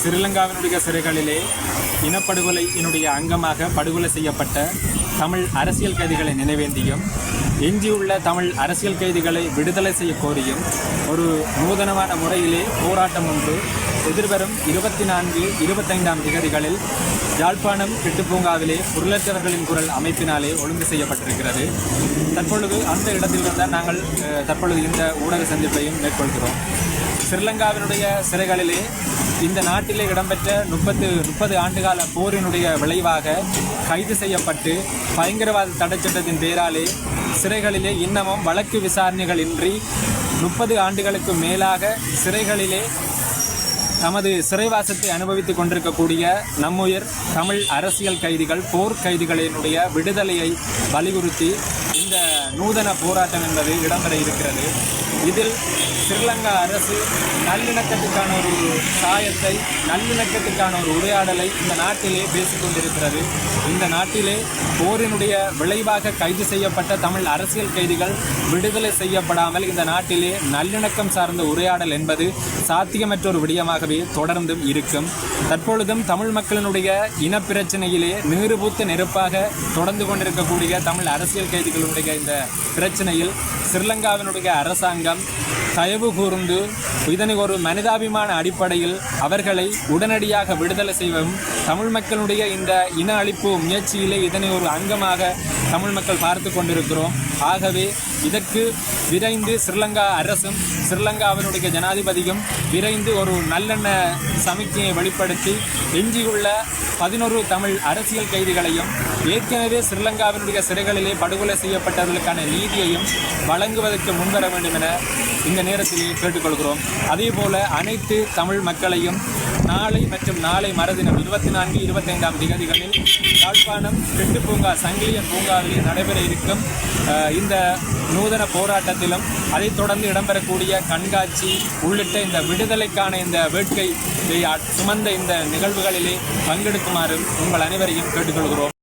ஸ்ரீலங்காவினுடைய சிறைகளிலே இனப்படுகொலையினுடைய அங்கமாக படுகொலை செய்யப்பட்ட தமிழ் அரசியல் கைதிகளை நினைவேந்தியும் எஞ்சியுள்ள தமிழ் அரசியல் கைதிகளை விடுதலை செய்ய கோரியும் ஒரு நூதனமான முறையிலே போராட்டம் ஒன்று எதிர்வரும் இருபத்தி நான்கு இருபத்தைந்தாம் திகதிகளில் யாழ்ப்பாணம் கிட்டுப்பூங்காவிலே பொருளற்றவர்களின் குரல் அமைப்பினாலே ஒழுங்கு செய்யப்பட்டிருக்கிறது. தற்பொழுது அந்த இடத்திலிருந்து நாங்கள் தற்பொழுது இந்த ஊடக சந்திப்பையும் மேற்கொள்கிறோம். ஸ்ரீலங்காவினுடைய சிறைகளிலே இந்த நாட்டிலே இடம்பெற்ற முப்பத்து முப்பது ஆண்டுகால போரினுடைய விளைவாக கைது செய்யப்பட்டு பயங்கரவாத தடைச்சட்டத்தின் பேராலே சிறைகளிலே இன்னமும் வழக்கு விசாரணைகள் இன்றி முப்பது ஆண்டுகளுக்கு மேலாக சிறைகளிலே தமது சிறைவாசத்தை அனுபவித்துக் கொண்டிருக்கக்கூடிய நம்முயிர் தமிழ் அரசியல் கைதிகள் போர் கைதிகளினுடைய விடுதலையை வலியுறுத்தி இந்த நூதன போராட்டம் என்பது இடம்பெற இருக்கிறது. இதில் ஸ்ரீலங்கா அரசு நல்லிணக்கத்துக்கான ஒரு சாயத்தை நல்லிணக்கத்துக்கான ஒரு உரையாடலை இந்த நாட்டிலே பேசிக்கொண்டிருக்கிறது இந்த நாட்டிலே போரினுடைய விளைவாக கைது செய்யப்பட்ட தமிழ் அரசியல் கைதிகள் விடுதலை செய்யப்படாமல் இந்த நாட்டிலே நல்லிணக்கம் சார்ந்த உரையாடல் என்பது சாத்தியமற்ற ஒரு விடயமாகவே தொடர்ந்தும் இருக்கும். தற்பொழுதும் தமிழ் மக்களினுடைய இனப்பிரச்சனையிலே நீறுபூத்த நெருப்பாக தொடர்ந்து கொண்டிருக்கக்கூடிய தமிழ் அரசியல் கைதிகளுடைய இந்த பிரச்சனையில் ஸ்ரீலங்காவினுடைய அரசாங்கம் தயவு கூர்ந்து இதனை ஒரு மனிதாபிமான அடிப்படையில் அவர்களை உடனடியாக விடுதலை செய்வதும் தமிழ் மக்களுடைய இந்த இன அழிப்பு முயற்சியிலே இதனை ஒரு அங்கமாக தமிழ் மக்கள் பார்த்து கொண்டிருக்கிறோம். ஆகவே இதற்கு விரைந்து ஸ்ரீலங்கா அரசும் ஸ்ரீலங்காவினுடைய ஜனாதிபதியும் விரைந்து ஒரு நல்லெண்ண சமிக்கையை வெளிப்படுத்தி எஞ்சியுள்ள பதினொரு தமிழ் அரசியல் கைதிகளையும் ஏற்கனவே ஸ்ரீலங்காவினுடைய சிறைகளிலே படுகொலை செய்யப்பட்டவர்களுக்கான நீதியையும் வழங்குவதற்கு முன்வர வேண்டும் என இந்த நேரத்தில் கேட்டுக்கொள்கிறோம். அதே போல அனைத்து தமிழ் மக்களையும் நாளை மற்றும் நாளை மறுதினம் இருபத்தி நான்கு இருபத்தைந்தாம் திகதிகளில் யாழ்ப்பாணம் பெட்டு பூங்கா சங்கிலியன் பூங்காவிலே நடைபெற இருக்கும் இந்த நூதன போராட்டத்திலும் அதைத் தொடர்ந்து இடம்பெறக்கூடிய கண்காட்சி உள்ளிட்ட இந்த விடுதலைக்கான இந்த வேட்கை சுமந்த இந்த நிகழ்வுகளிலே பங்கெடுக்குமாறு உங்கள் அனைவரையும் கேட்டுக்கொள்கிறோம்.